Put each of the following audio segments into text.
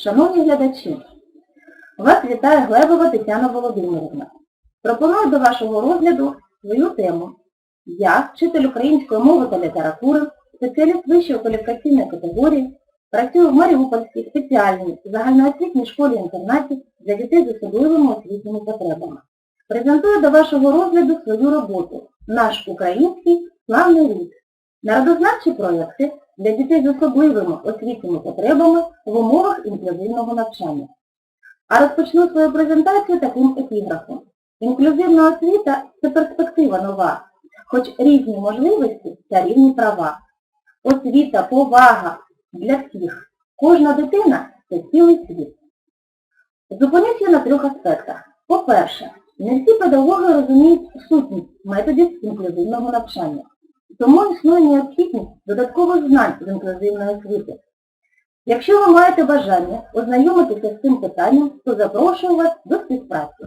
Шановні глядачі, вас вітає Глебова Тетяна Володимирівна. Пропоную до вашого розгляду свою тему. Я, вчитель української мови та літератури, спеціаліст вищої кваліфікаційної категорії, працюю в Маріупольській спеціальній загальноосвітній школі-інтернаті для дітей з особливими освітніми потребами. Презентую до вашого розгляду свою роботу «Наш український славний рід» Народознавчі проєкти для дітей з особливими освітніми потребами в умовах інклюзивного навчання. А розпочну свою презентацію таким епіграфом. Інклюзивна освіта – це перспектива нова, хоч різні можливості та рівні права. Освіта, повага для всіх. Кожна дитина – це цілий світ. Зупинюся на трьох аспектах. По-перше, не всі педагоги розуміють сутність методів інклюзивного навчання. Тому існує необхідність додаткових знань з інклюзивної освіти. Якщо ви маєте бажання ознайомитися з цим питанням, то запрошую вас до співпраці.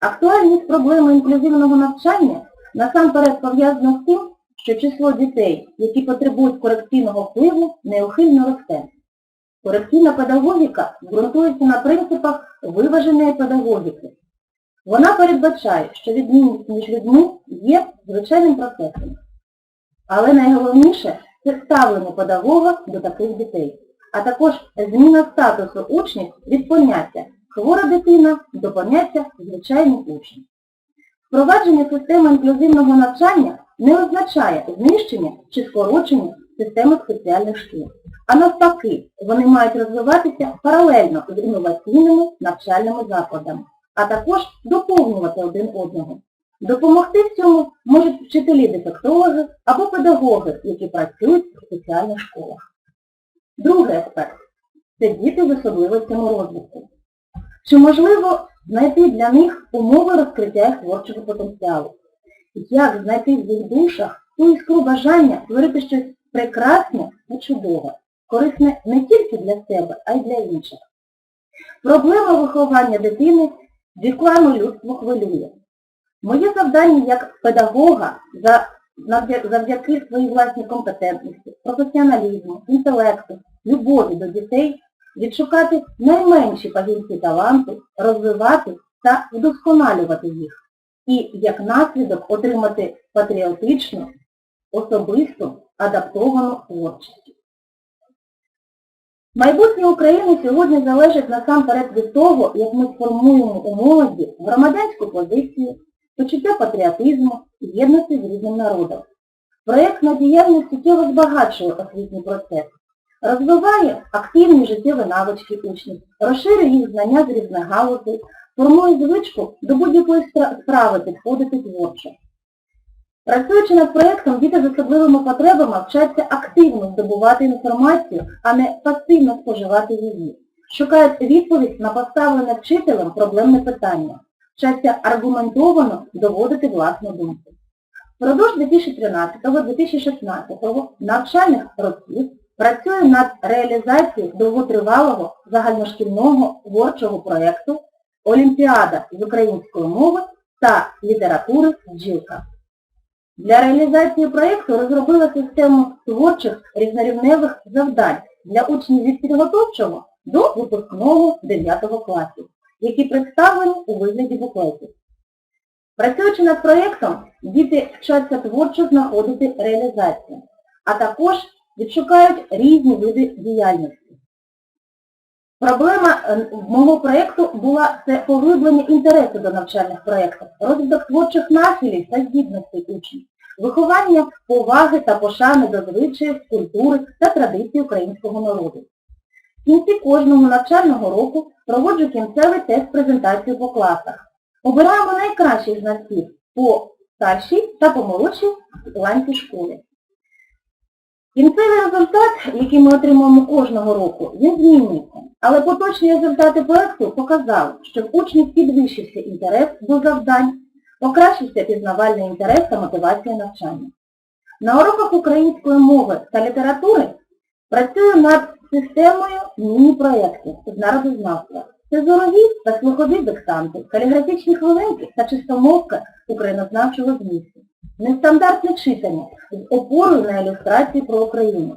Актуальність проблеми інклюзивного навчання насамперед пов'язана з тим, що число дітей, які потребують корекційного впливу, неухильно росте. Корекційна педагогіка ґрунтується на принципах виваженої педагогіки. Вона передбачає, що відмінність між людьми є звичайним процесом. Але найголовніше це ставлення педагога до таких дітей, а також зміна статусу учнів від поняття хвора дитина до поняття звичайний учень. Впровадження системи інклюзивного навчання не означає знищення чи скорочення системи спеціальних шкіл, а навпаки, вони мають розвиватися паралельно з інноваційними навчальними закладами, а також доповнювати один одного. Допомогти в цьому можуть вчителі-дефектологи або педагоги, які працюють в спеціальних школах. Другий аспект – це діти з особливостями розвитку. Чи можливо знайти для них умови розкриття їх творчого потенціалу? Як знайти в їх душах ту іскру бажання творити щось прекрасне та чудове, корисне не тільки для себе, а й для інших? Проблема виховання дитини віками людство хвилює. Моє завдання як педагога завдяки своїй власній компетентності, професіоналізму, інтелекту, любові до дітей відшукати найменші пагінці таланту, розвивати та вдосконалювати їх. І як наслідок отримати патріотичну, особисту, адаптовану творчість. Майбутнє України сьогодні залежить насамперед від того, як ми сформуємо у молоді громадянську позицію, почуття патріотизму єдності з різним народом. Проєктна діяльність суттєво збагачує освітній процес, розвиває активні життєві навички учнів, розширює їх знання з різних галузей, формує звичку до будь-якої справи підходити творчо. Працюючи над проєктом, діти з особливими потребами вчаться активно здобувати інформацію, а не пасивно споживати її. Шукають відповідь на поставлене вчителем проблемне питання. Вчаться аргументовано доводити власну думку. Впродовж 2013-2016 навчальних років працює над реалізацією довготривалого загальношкільного творчого проєкту Олімпіада з української мови та літератури «Бджілка». Для реалізації проєкту розробила систему творчих різнорівневих завдань для учнів від підготовчого до випускного 9 класу, які представлені у вигляді буклетів. Працюючи над проєктом, діти вчаться творчо знаходити реалізацію, а також відшукають різні види діяльності. Проблема е, мого проєкту була це поглиблення інтересу до навчальних проєктів, розвиток творчих нахилів та здібностей учнів, виховання поваги та пошани до звичаїв, культури та традицій українського народу. В кінці кожного навчального року проводжу кінцевий тест презентацію по класах. Обираємо найкращих знавців по старшій та по молодшій ланці школи. Кінцевий результат, який ми отримуємо кожного року, він змінюється. Але поточні результати проєкту показали, що в учнів підвищився інтерес до завдань, покращився пізнавальний інтерес та мотивація навчання. На уроках української мови та літератури працюю над системою міні-проєктів з народознавства. Це зорові та слухові диктанти, каліграфічні хвилинки та чистомовка українознавчого змісту. Нестандартне читання з опорою на ілюстрації про Україну.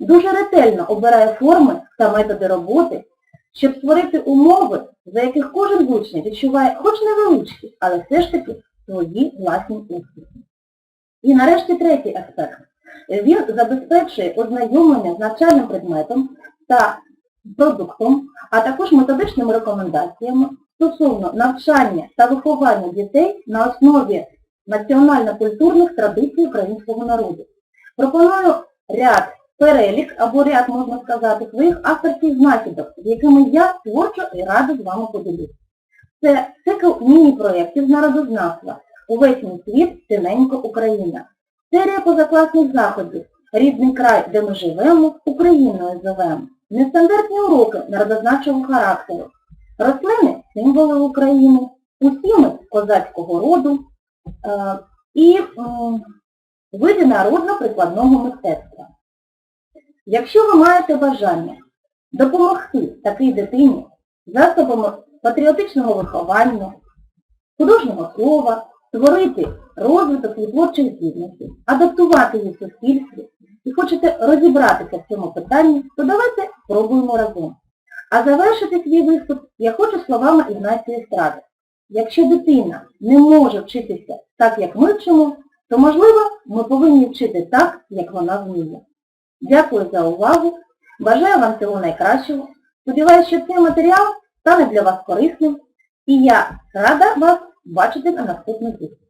Дуже ретельно обирає форми та методи роботи щоб створити умови, за яких кожен учнів відчуває хоч невеличкі, але все ж таки свої власні успіхи. І нарешті третій аспект. Він забезпечує ознайомлення з навчальним предметом та продуктом, а також методичними рекомендаціями стосовно навчання та виховання дітей на основі національно-культурних традицій українського народу. Пропоную ряд перелік або ряд, можна сказати, своїх авторських знахідок, з якими я творчо і рада з вами поділюся. Це цикл міні-проєктів народознавства «Увесь мій світ, Тиненько Україна». Серія позакласних заходів «Рідний край, де ми живемо, Україною живемо». Нестандартні уроки народознавчого характеру. Рослини – символи України. Усі ми козацького роду. Е, і м, види народно-прикладного мистецтва. Якщо ви маєте бажання допомогти такій дитині засобами патріотичного виховання, художнього слова, створити розвиток і творчих здібностей, адаптувати їх в суспільстві і хочете розібратися в цьому питанні, то давайте спробуємо разом. А завершити свій виступ я хочу словами Ігнації Стради. Якщо дитина не може вчитися так, як ми вчимо, то, можливо, ми повинні вчити так, як вона вміє. Дякую за увагу. Бажаю вам всього найкращого. Сподіваюся, що цей матеріал стане для вас корисним. І я рада вас бачити на наступних зустрічах.